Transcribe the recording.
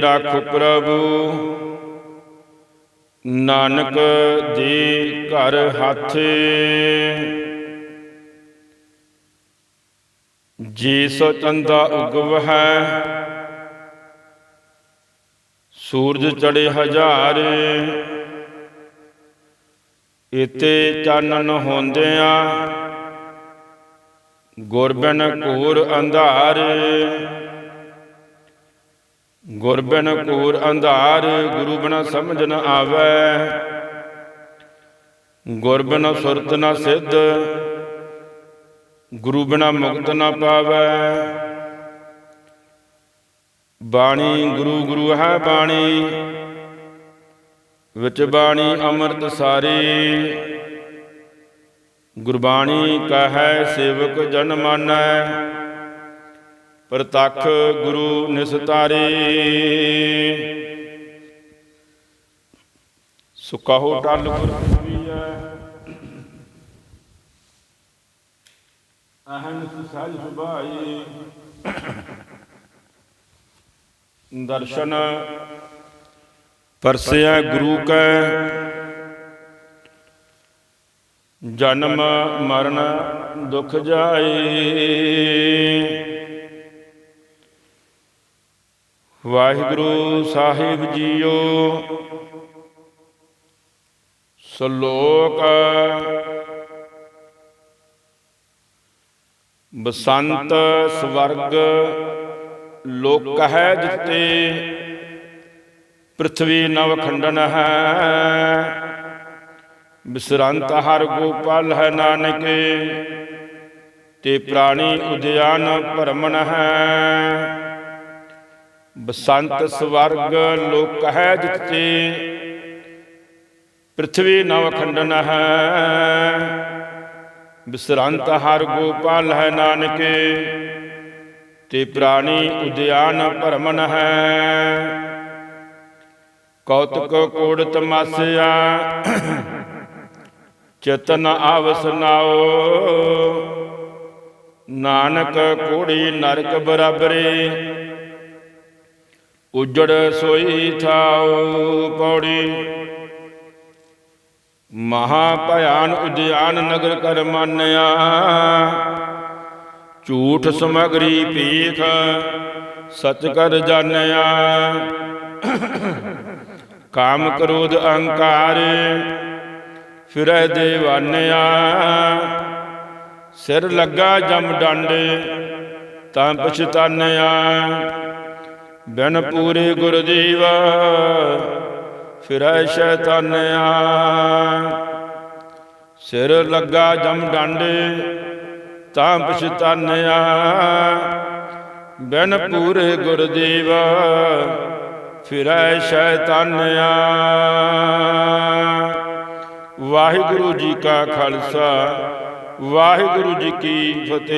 ਰੱਖ ਪ੍ਰਭੂ। ਨਾਨਕ ਦੇ ਘਰ ਹੱਥ। ਜੀ ਸੋ ਚੰਦਾ ਉਗਵ ਹੈ। ਸੂਰਜ ਚੜੇ ਹਜ਼ਾਰ। ਇਤੇ ਚਾਨਣ ਹੁੰਦਿਆਂ ਗੁਰਬਨ ਘੂਰ ਅੰਧਾਰ। ਗੁਰਬਨ ਘੂਰ ਅੰਧਾਰ, ਗੁਰੂ ਬਿਨਾ ਸਮਝ ਨ ਆਵੈ। ਗੁਰਬਨ ਸੁਰਤ ਨ ਸਿੱਧ, ਗੁਰੂ ਬਿਨਾ ਮੁਕਤ ਨ ਪਾਵੈ। ਬਾਣੀ ਗੁਰੂ ਗੁਰੂ ਹੈ ਬਾਣੀ, ਵਿੱਚ ਬਾਣੀ ਅੰਮ੍ਰਿਤ ਸਾਰੀ। ਗੁਰਬਾਣੀ ਕਹੈ ਸੇਵਕ ਜਨ ਮਾਨੈ। ਪ੍ਰਤੱਖ ਗੁਰੂ ਨਿਸਤਾਰੇ ਸੁਕਹੋ ਟਲ ਗੁਰ ਪੀਐ ਅਹਨ ਸਹਿਜ ਸੁਭਾਈ। ਦਰਸ਼ਨ ਪਰਸਿਆ ਗੁਰੂ ਕੈ। ਜਨਮ ਮਰਨ ਦੁਖ ਜਾਏ। ਵਾਹਿਗੁਰੂ ਸਾਹਿਬ ਜੀਓ। ਸ਼ਲੋਕ ਬਸੰਤ ਸਵਰਗ ਲੋਕ ਹੈ ਜਿੱਤੇ, ਪ੍ਰਥਵੀ ਨਵ ਖੰਡਨ ਹੈ। ਬਿਸਰੰਤ ਹਰ ਗੋਪਾਲ ਹੈ ਨਾਨਕੇ, ਤੇ ਪ੍ਰਾਣੀ ਉਦਿਆਨ ਭਰਮਨ ਹੈ। ਬਸੰਤ ਸਵਰਗ ਲੋਕ ਹੈ ਜਿਤੇ। ਪ੍ਰਥਵੀ ਨਵ ਖੰਡਨ ਹੈ। ਬਿਸਰੰਤ ਹਰ ਗੋਪਾਲ ਹੈ ਨਾਨਕੇ। ਤੇ ਪ੍ਰਾਣੀ ਉਦਿਆਨ ਭਰਮਨ ਹੈ। ਕੌਤਕ ਕੋੜ ਤਮਾਸਿਆ ਚਤਨ ਆਵਸ ਨਾਓ ਨਾਨਕ ਕੋੜੀ ਨਰਕ ਬਰਾਬਰੇ। ਉਜੜ ਸੋਈ ਥਾਉ ਪੌੜੀ। ਮਹਾ ਭਿਆਨ ਉਦਿਆਨ ਨਗਰ ਕਰ ਮਾਨਿਆ। ਝੂਠ ਸਮਗਰੀ ਭੀਖ ਸਚ ਕਰ ਜਾਣਿਆ। ਕਾਮ ਕ੍ਰੋਧ ਅਹੰਕਾਰ ਫਿਰੈ ਦੇਵਾਨਿਆ। ਸਿਰ ਲੱਗਾ ਜਮ ਡੰਡ ਤਾਂ ਪਛਤਾਨਿਆ। ਬਿਨ ਪੂਰੇ ਗੁਰ ਜੀਵਾ, ਫਿਰੈ ਸ਼ੈਤਾਨਿਆ ਸਿਰ ਲੱਗਾ ਜਮ ਡੰਡ, ਤਾਂ ਪਛਤਾਨਿਆ ਬਿਨ ਪੂਰੇ ਗੁਰ ਜੀਵਾ, ਫਿਰੈ ਸ਼ੈਤਾਨਿਆ ਵਾਹਿਗੁਰੂ ਜੀ ਕਾ ਖਾਲਸਾ, ਵਾਹਿਗੁਰੂ ਜੀ ਕੀ ਫਤਿਹ।